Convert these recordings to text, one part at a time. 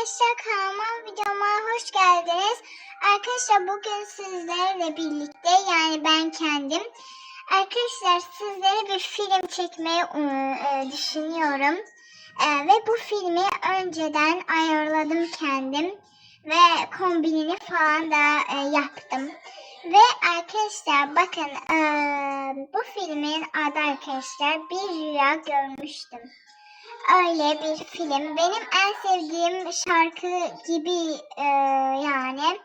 Arkadaşlar kanalıma videoma hoş geldiniz. Arkadaşlar bugün sizlerle birlikte yani ben kendim arkadaşlar sizlere bir film çekmeyi e, e, düşünüyorum. E, ve bu filmi önceden ayarladım kendim ve kombinini falan da e, yaptım. Ve arkadaşlar bakın bu filmin adı arkadaşlar bir rüya görmüştüm öyle bir film. Benim en sevdiğim şarkı gibi e, yani.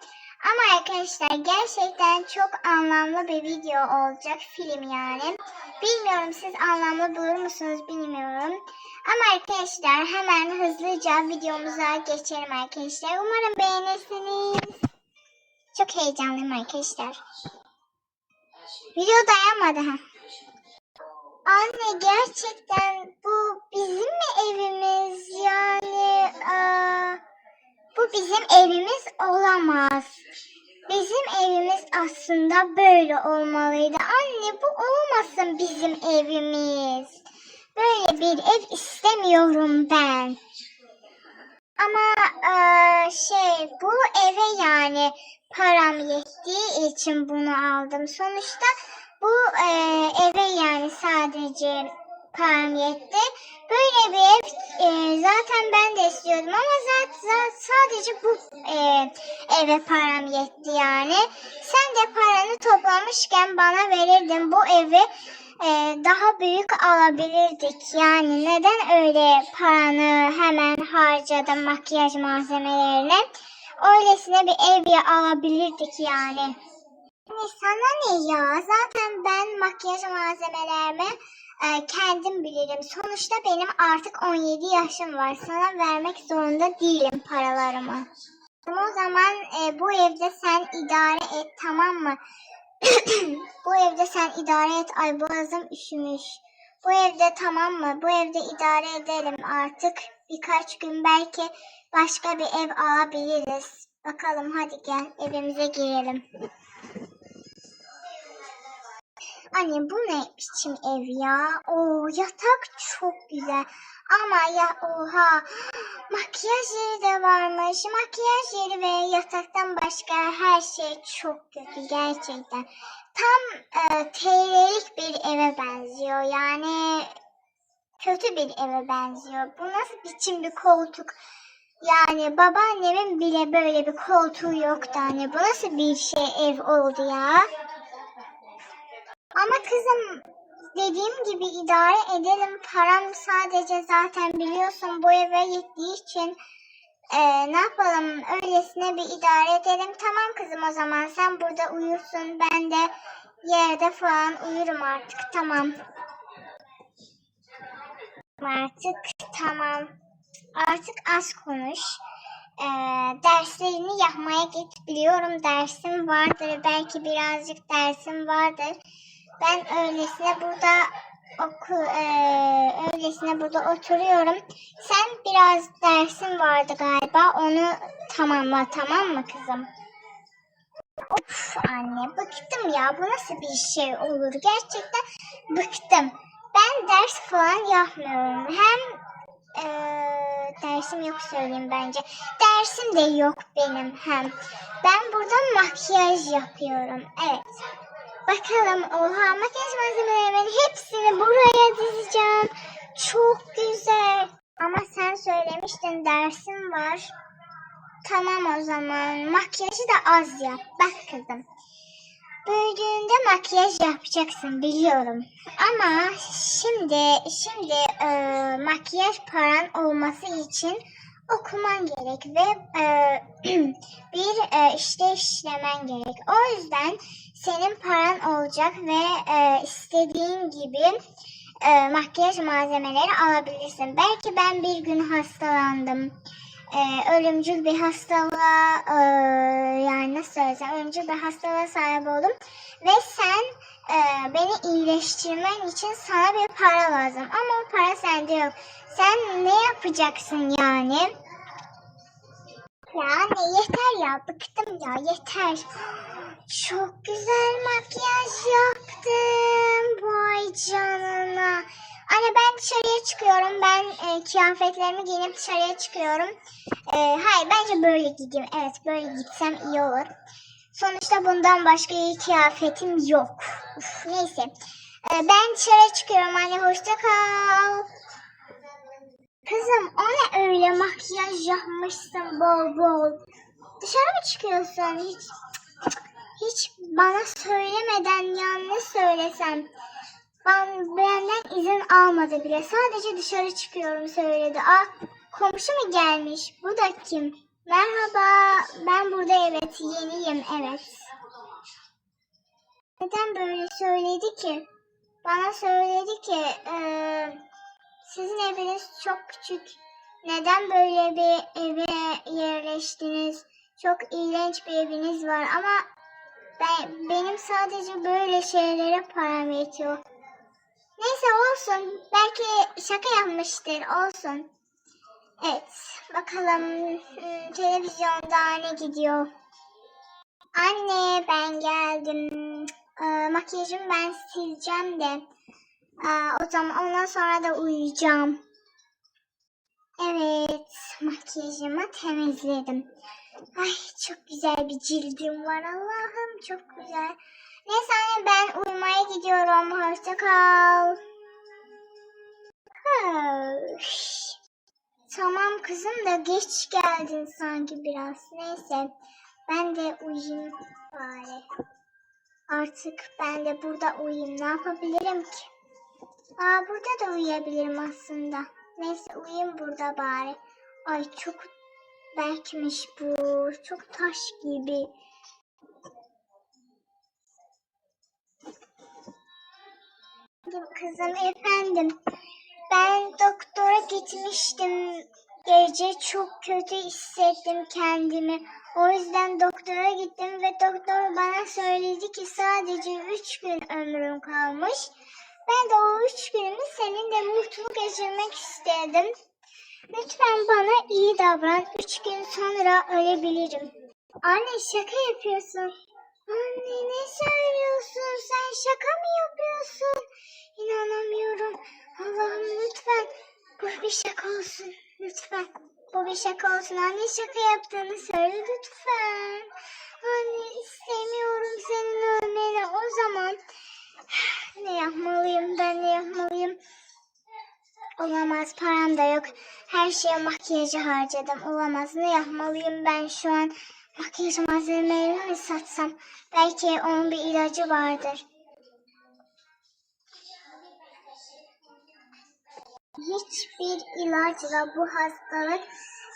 Ama arkadaşlar gerçekten çok anlamlı bir video olacak film yani. Bilmiyorum siz anlamlı bulur musunuz bilmiyorum. Ama arkadaşlar hemen hızlıca videomuza geçelim arkadaşlar. Umarım beğenirsiniz. Çok heyecanlıyım arkadaşlar. Video dayanmadı ha. Anne gerçekten bu bizim mi evimiz yani aa, bu bizim evimiz olamaz. Bizim evimiz aslında böyle olmalıydı. Anne bu olmasın bizim evimiz. Böyle bir ev istemiyorum ben. Ama eee, şey bu eve yani param yettiği için bunu aldım. Sonuçta bu eee, eve yani sadece param yetti. Böyle bir ev eee, zaten ben de istiyordum ama zaten sadece bu eee, eve param yetti yani. Sen de paranı toplamışken bana verirdin bu evi eee, daha büyük alabilirdik. Yani neden öyle paranı hemen harcadın makyaj malzemelerine? Öylesine bir ev alabilirdik yani. Ne sana ne ya? Zaten ben makyaj malzemelerimi e, kendim bilirim. Sonuçta benim artık 17 yaşım var. Sana vermek zorunda değilim paralarımı. O zaman e, bu evde sen idare et tamam mı? bu evde sen idare et. Ay boğazım üşümüş. Bu evde tamam mı? Bu evde idare edelim artık. Birkaç gün belki başka bir ev alabiliriz. Bakalım hadi gel evimize girelim. Anne bu ne biçim ev ya? Oo yatak çok güzel. Ama ya oha makyaj yeri de varmış. Makyaj yeri ve yataktan başka her şey çok kötü gerçekten. Tam e, TL'lik bir eve benziyor. Yani kötü bir eve benziyor. Bu nasıl biçim bir koltuk? Yani babaannemin bile böyle bir koltuğu yoktu. Hani bu nasıl bir şey ev oldu ya? Ama kızım dediğim gibi idare edelim. Param sadece zaten biliyorsun bu eve yettiği için eee, ne yapalım öylesine bir idare edelim. Tamam kızım o zaman sen burada uyursun. Ben de yerde falan uyurum artık. Tamam. Artık tamam. Artık az konuş. Ee, derslerini yapmaya git. Biliyorum dersim vardır. Belki birazcık dersim vardır. Ben öylesine burada oku, eee, öylesine burada oturuyorum. Sen biraz dersin vardı galiba. Onu tamamla tamam mı kızım? Of anne bıktım ya. Bu nasıl bir şey olur? Gerçekten bıktım. Ben ders falan yapmıyorum. Hem eee, dersim yok söyleyeyim bence. Dersim de yok benim hem. Ben burada makyaj yapıyorum. Evet. Bakalım oha makyaj malzemelerimin hepsini buraya dizeceğim. Çok güzel. Ama sen söylemiştin dersin var. Tamam o zaman makyajı da az yap. Bak kızım. Büyüdüğünde makyaj yapacaksın biliyorum. Ama şimdi şimdi e, makyaj paran olması için okuman gerek ve e, bir e, işte işlemen gerek. O yüzden senin paran olacak ve e, istediğin gibi e, makyaj malzemeleri alabilirsin. Belki ben bir gün hastalandım. E, ölümcül bir hastalığa e, yani nasıl söylesem ölümcül bir hastalığa sahip oldum. Ve sen e, beni iyileştirmen için sana bir para lazım. Ama o para sende yok. Sen ne yapacaksın yani? Ya anne yeter ya bıktım ya yeter. Çok güzel makyaj yaptım. Vay canına. Anne ben dışarıya çıkıyorum. Ben e, kıyafetlerimi giyinip dışarıya çıkıyorum. E, hayır bence böyle gideyim. Evet böyle gitsem iyi olur. Sonuçta bundan başka iyi kıyafetim yok. Uf, neyse. E, ben dışarıya çıkıyorum anne. Hoşça kal. Kızım o ne öyle makyaj yapmışsın bol bol. Dışarı mı çıkıyorsun? Hiç hiç bana söylemeden yanlış söylesem. Ben benden izin almadı bile. Sadece dışarı çıkıyorum söyledi. Aa komşu mu gelmiş? Bu da kim? Merhaba. Ben burada evet yeniyim evet. Neden böyle söyledi ki? Bana söyledi ki eee, sizin eviniz çok küçük. Neden böyle bir eve yerleştiniz? Çok iğrenç bir eviniz var ama ben, benim sadece böyle şeylere param yetiyor. Neyse olsun. Belki şaka yapmıştır. Olsun. Evet. Bakalım hmm, televizyonda ne gidiyor. Anne ben geldim. Ee, makyajımı ben sileceğim de. Aa, o zaman ondan sonra da uyuyacağım. Evet. Makyajımı temizledim. Ay çok güzel bir cildim var. Allah'ım çok güzel. Neyse anne ben uyumaya gidiyorum. Hoşça kal. Tamam kızım da geç geldin sanki biraz. Neyse ben de uyuyayım bari. Artık ben de burada uyuyayım. Ne yapabilirim ki? Aa burada da uyuyabilirim aslında. Neyse uyuyayım burada bari. Ay çok berkmiş bu. Çok taş gibi. Kızım efendim. Ben doktora gitmiştim. Gece çok kötü hissettim kendimi. O yüzden doktora gittim ve doktor bana söyledi ki sadece üç gün ömrüm kalmış. Ben de o üç günümü seninle mutlu geçirmek istedim. Lütfen bana iyi davran. Üç gün sonra ölebilirim. Anne şaka yapıyorsun. Anne Lütfen bu bir şaka olsun. Anne şaka yaptığını söyle lütfen. Anne istemiyorum senin ölmeni. O zaman ne yapmalıyım ben ne yapmalıyım? Olamaz param da yok. Her şeye makyajı harcadım. Olamaz ne yapmalıyım ben şu an? Makyaj malzemeleri mi satsam? Belki onun bir ilacı vardır. Hiçbir ilaçla bu hastalık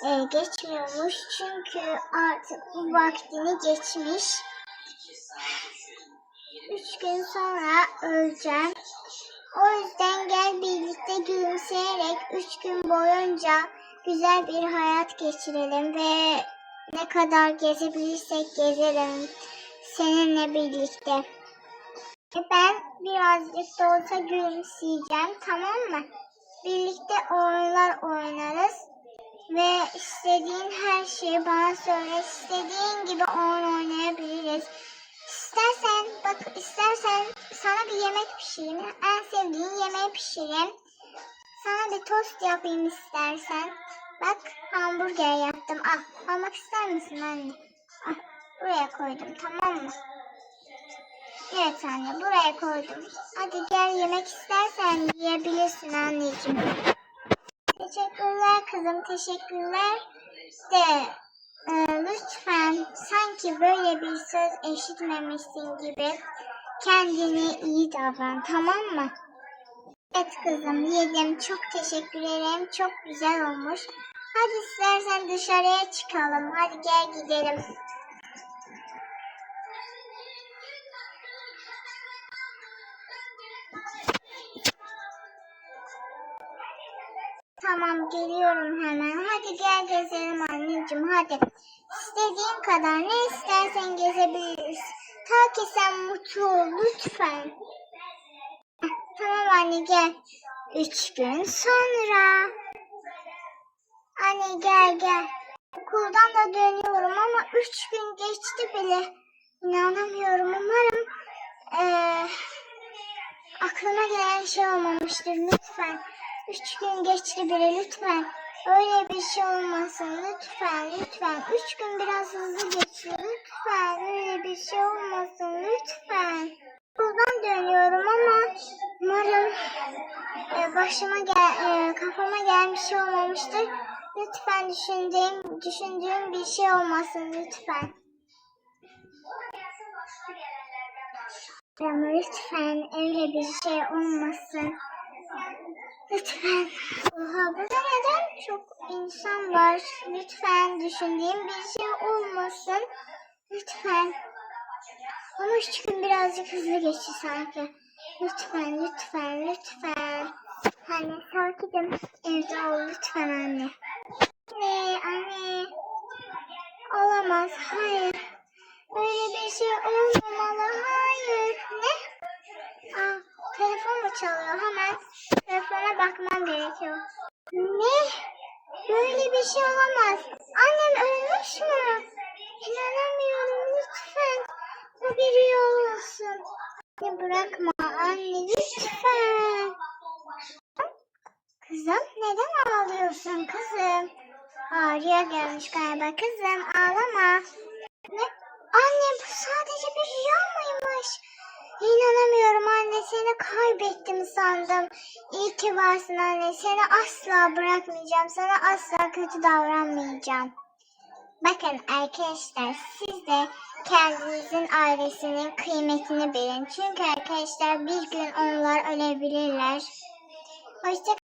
e, geçmiyormuş. Çünkü artık bu vaktini geçmiş. Üç gün sonra öleceğim. O yüzden gel birlikte gülümseyerek üç gün boyunca güzel bir hayat geçirelim ve ne kadar gezebilirsek gezelim seninle birlikte. Ben birazcık da olsa gülümseyeceğim tamam mı? Birlikte oyunlar oynarız ve istediğin her şeyi bana söyle. İstediğin gibi oyun oynayabiliriz. İstersen bak istersen sana bir yemek pişireyim. En sevdiğin yemeği pişireyim. Sana bir tost yapayım istersen. Bak hamburger yaptım. Al almak ister misin anne? Al buraya koydum tamam mı? Evet anne buraya koydum. Hadi gel yemek istersen yiyebilirsin anneciğim. Teşekkürler kızım teşekkürler. De e, lütfen sanki böyle bir söz eşitmemişsin gibi kendine iyi davran tamam mı? Evet kızım yedim çok teşekkür ederim çok güzel olmuş. Hadi istersen dışarıya çıkalım hadi gel gidelim. Tamam geliyorum hemen. Hadi gel gezelim anneciğim hadi. İstediğin kadar ne istersen gezebiliriz. Ta ki sen mutlu ol lütfen. Tamam anne gel. Üç gün sonra. Anne gel gel. Okuldan da dönüyorum ama üç gün geçti bile. İnanamıyorum. Umarım eee, aklıma gelen şey olmamış. geçmiştir lütfen. Üç gün geçti bile lütfen. Öyle bir şey olmasın lütfen lütfen. Üç gün biraz hızlı geçti lütfen. Öyle bir şey olmasın lütfen. Buradan dönüyorum ama umarım e, başıma gel, e, kafama gelmiş şey olmamıştır. Lütfen düşündüğüm, düşündüğüm bir şey olmasın lütfen. Lütfen öyle bir şey olmasın. Lütfen. Oha burada neden çok insan var? Lütfen düşündüğüm bir şey olmasın. Lütfen. Ama üç gün birazcık hızlı geçti sanki. Lütfen, lütfen, lütfen. Anne sakinim. Evde ol lütfen anne. Anne, anne. Olamaz, hayır. Böyle bir şey olmamalı, hayır. Ne? Telefon mu çalıyor? Hemen telefona bakmam gerekiyor. Ne? Böyle bir şey olamaz. Annem ölmüş mü? İnanamıyorum lütfen. Bu bir rüya olsun. Anne bırakma anne lütfen. Kızım neden ağlıyorsun kızım? Ağrıya gelmiş galiba kızım ağlama. Ne? Anne bu sadece bir rüya? İnanamıyorum anne seni kaybettim sandım. İyi ki varsın anne seni asla bırakmayacağım. Sana asla kötü davranmayacağım. Bakın arkadaşlar siz de kendinizin ailesinin kıymetini bilin. Çünkü arkadaşlar bir gün onlar ölebilirler. Hoşça